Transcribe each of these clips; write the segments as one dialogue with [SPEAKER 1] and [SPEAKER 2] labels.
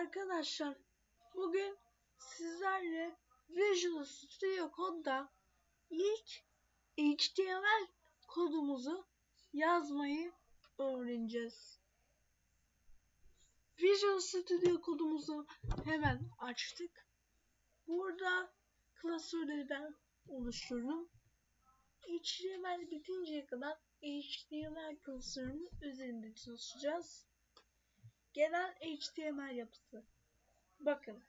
[SPEAKER 1] Arkadaşlar bugün sizlerle Visual Studio Code'da ilk HTML kodumuzu yazmayı öğreneceğiz. Visual Studio kodumuzu hemen açtık. Burada klasörleri ben oluşturdum. HTML bitinceye kadar HTML klasörünün üzerinde çalışacağız. Genel HTML yapısı. Bakın.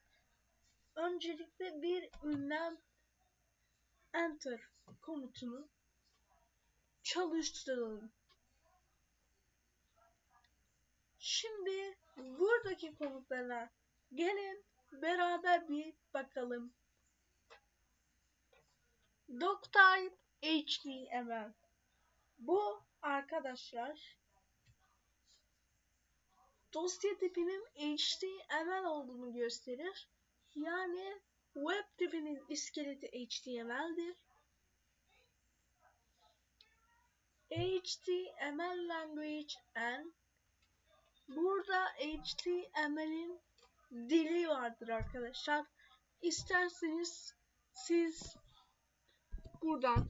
[SPEAKER 1] Öncelikle bir ünlem enter komutunu çalıştıralım. Şimdi buradaki komutlara gelin beraber bir bakalım. Doctype HTML bu arkadaşlar dosya tipinin HTML olduğunu gösterir. Yani web tipinin iskeleti HTML'dir. HTML language and burada HTML'in dili vardır arkadaşlar. İsterseniz siz buradan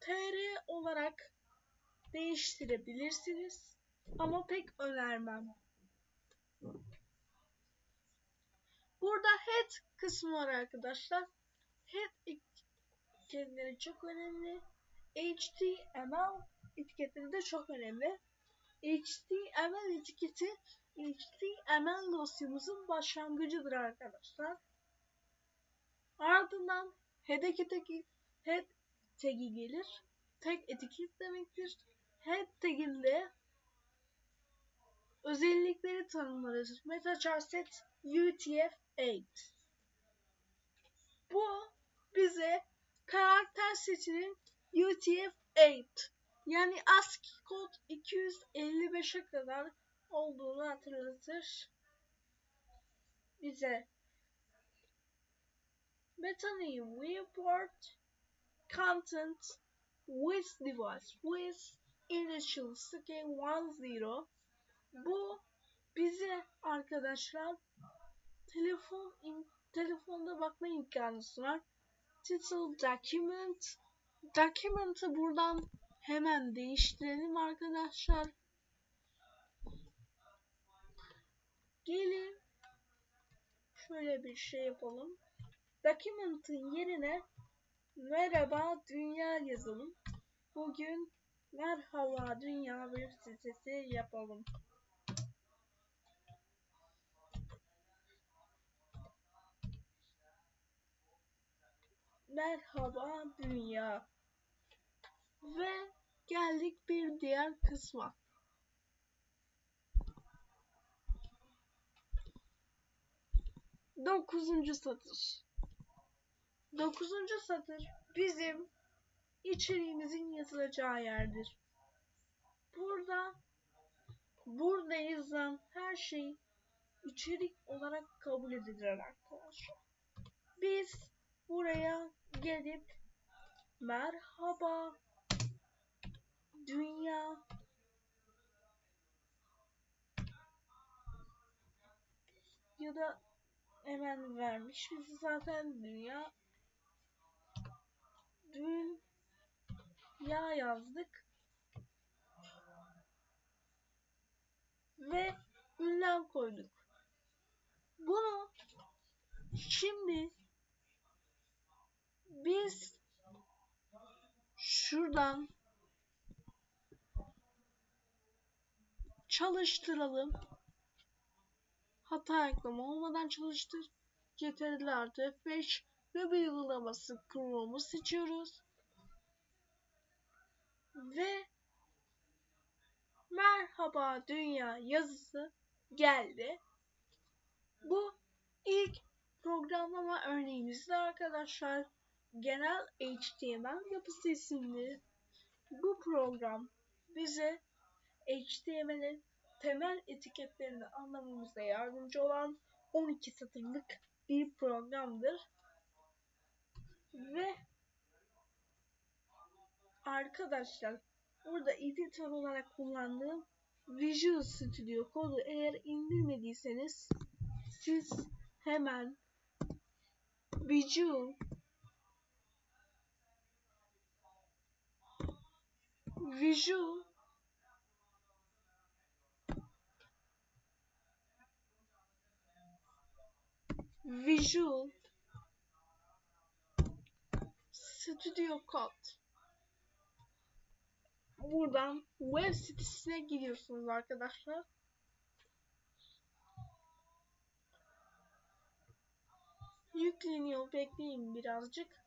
[SPEAKER 1] tr olarak değiştirebilirsiniz. Ama pek önermem. Burada head kısmı var arkadaşlar. Head etiketleri çok önemli. HTML etiketleri de çok önemli. HTML etiketi HTML dosyamızın başlangıcıdır arkadaşlar. Ardından head etiketi head tagi gelir. Tag etiket demektir. Head taginde özellikleri tanımlarız. MetaCharset UTF-8 Bu bize karakter setinin UTF-8 yani ASCII kod 255'e kadar olduğunu hatırlatır bize. Metany Viewport Content with Device with Initial Scale 10 bu bize arkadaşlar telefon telefonda bakma imkanı sunar. Title document document'ı buradan hemen değiştirelim arkadaşlar. Gelin şöyle bir şey yapalım. Document'ın yerine merhaba dünya yazalım. Bugün merhaba dünya web sitesi yapalım. Merhaba dünya. Ve geldik bir diğer kısma. Dokuzuncu satır. Dokuzuncu satır bizim içeriğimizin yazılacağı yerdir. Burada burada yazılan her şey içerik olarak kabul edilir arkadaşlar. Biz buraya gelip merhaba. Dünya. Ya da hemen vermiş bizi zaten dünya. Dün ya yazdık. Ve ünlem koyduk. Bunu şimdi biz şuradan çalıştıralım. Hata ekleme olmadan çalıştır. Ctrl artı F5 ve bir uygulaması Chrome'u seçiyoruz. Ve merhaba dünya yazısı geldi. Bu ilk programlama örneğimizde arkadaşlar genel HTML yapısı isimli bu program bize HTML'in temel etiketlerini anlamamıza yardımcı olan 12 satırlık bir programdır. Ve arkadaşlar burada editör olarak kullandığım Visual Studio kodu eğer indirmediyseniz siz hemen Visual Visual Visual Studio Code buradan web sitesine gidiyorsunuz arkadaşlar. Yükleniyor bekleyin birazcık.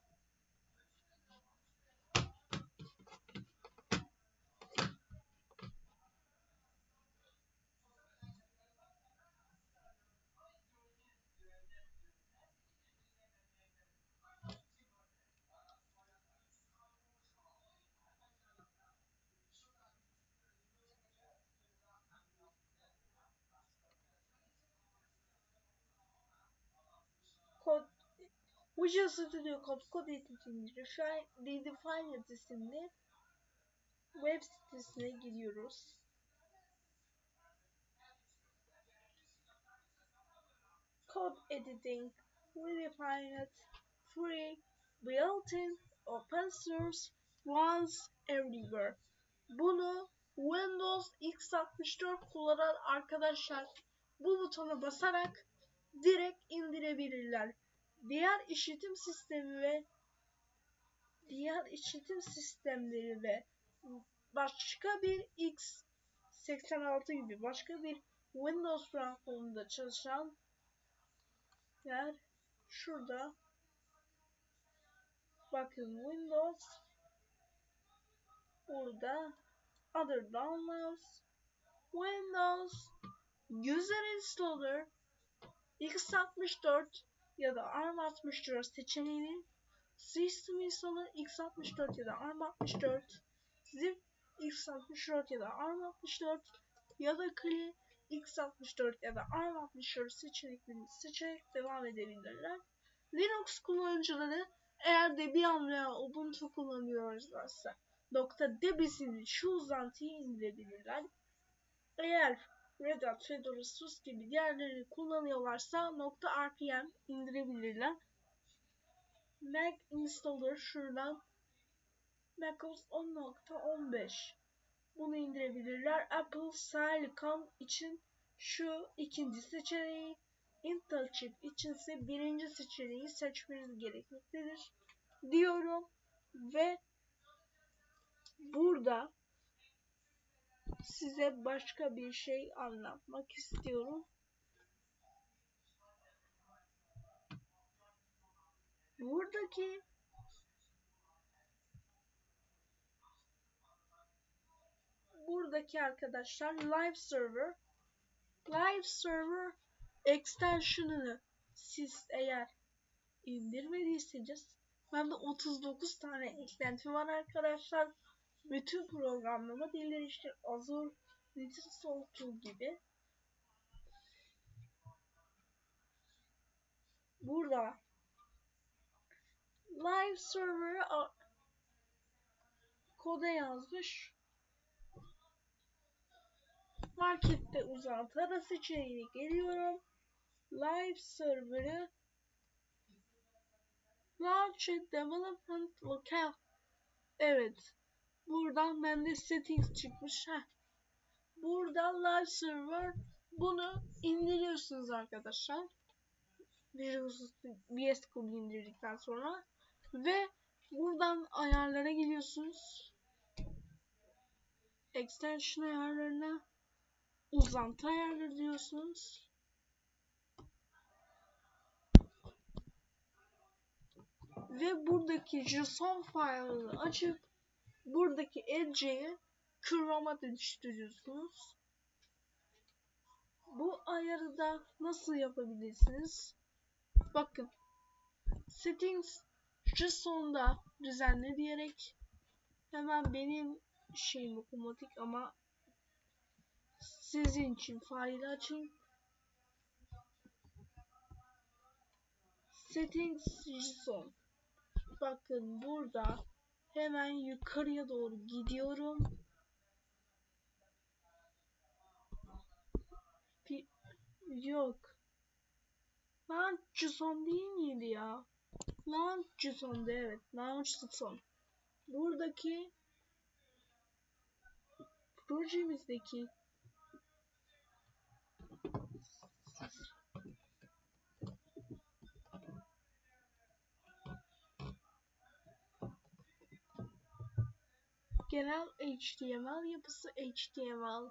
[SPEAKER 1] kod Visual Studio Code kod etikini Redefine isimli web sitesine giriyoruz. Code editing, redefined, free, built-in, open source, once everywhere. Bunu Windows x64 kullanan arkadaşlar bu butona basarak direkt indirebilirler. Diğer işletim sistemi ve diğer işletim sistemleri ve başka bir x86 gibi başka bir Windows platformunda çalışan yer şurada. Bakın Windows burada Other Downloads Windows User Installer x64 ya da ARM64 seçeneğini System Installer x64 ya da ARM64 zip x64 ya da ARM64 ya da CLI x64 ya da ARM64 seçeneklerini seçerek devam edebilirler. Linux kullanıcıları eğer Debian veya Ubuntu kullanıyorlarsa .deb'sini şu uzantıyı indirebilirler. Eğer Red Hat, Fedora, SUS gibi diğerlerini kullanıyorlarsa .rpm indirebilirler. Mac installer şuradan macOS 10.15 bunu indirebilirler. Apple Silicon için şu ikinci seçeneği, Intel chip içinse birinci seçeneği seçmeniz gerekmektedir diyorum ve burada size başka bir şey anlatmak istiyorum. Buradaki buradaki arkadaşlar live server live server extension'ını siz eğer indirmediyseniz bende 39 tane eklenti var arkadaşlar bütün programlama dilleri işte Azure, Little gibi. Burada live server koda yazmış. Markette uzantı seçeneğine geliyorum. Live server'ı Launch Development Locale Evet. Buradan bende settings çıkmış. Heh. Burada live server bunu indiriyorsunuz arkadaşlar. VS Code indirdikten sonra ve buradan ayarlara geliyorsunuz. Extension ayarlarına uzantı ayarları diyorsunuz. Ve buradaki JSON file'ını açıp buradaki edge'yi Chrome'a dönüştürüyorsunuz. Bu ayarı da nasıl yapabilirsiniz? Bakın. Settings şu sonda düzenle diyerek hemen benim şeyim otomatik ama sizin için faili açayım. Settings JSON. Bakın burada Hemen yukarıya doğru gidiyorum. Pi Yok. Lan Cüson değil miydi ya? Lan Cüson'du evet. Lan Cüson. Buradaki projemizdeki genel HTML yapısı HTML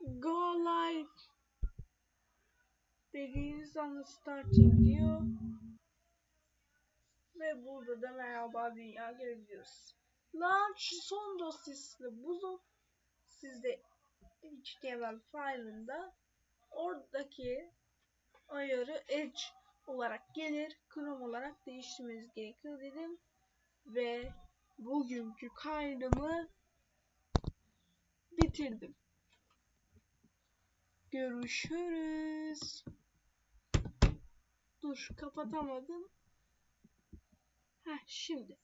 [SPEAKER 1] Go live dediğiniz anda starting diyor ve burada da merhaba dünya görebiliyoruz. Launch son dosyasını bulup sizde HTML file'ında oradaki ayarı edge olarak gelir. Chrome olarak değiştirmeniz gerekiyor dedim. Ve bugünkü kaydımı bitirdim. Görüşürüz. Dur kapatamadım. Heh şimdi.